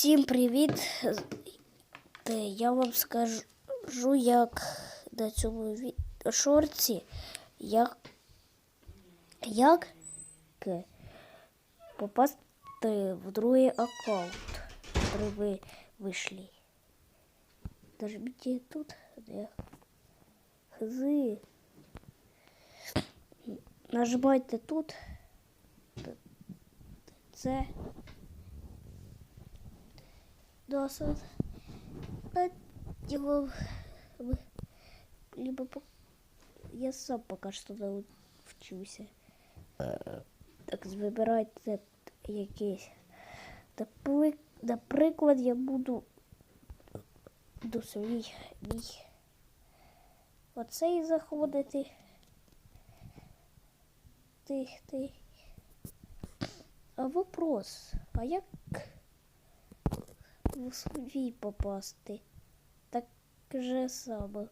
Усім привіт! Е, Я вам скажу, як на цьому шорті, як, як попасти в другий аккаунт, який ви вийшли. Нажмите тут, де хзи. Нажимайте тут. Це досвід. Його либо я сам поки що навчуся. Так, вибирайте якийсь. Наприклад, я буду до свій мій. Оцей заходити. Ти, ти. А вопрос, а як в свій попасти? Так же само.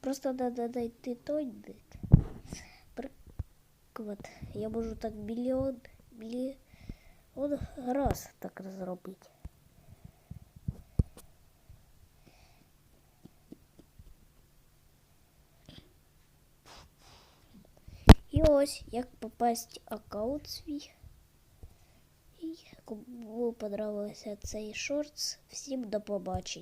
Просто треба знайти той дик. Приклад, я можу так мільйон, мільйон раз так зробити. І ось як попасть в аккаунт свій. Кому подобався цей шортс, всім до побачення.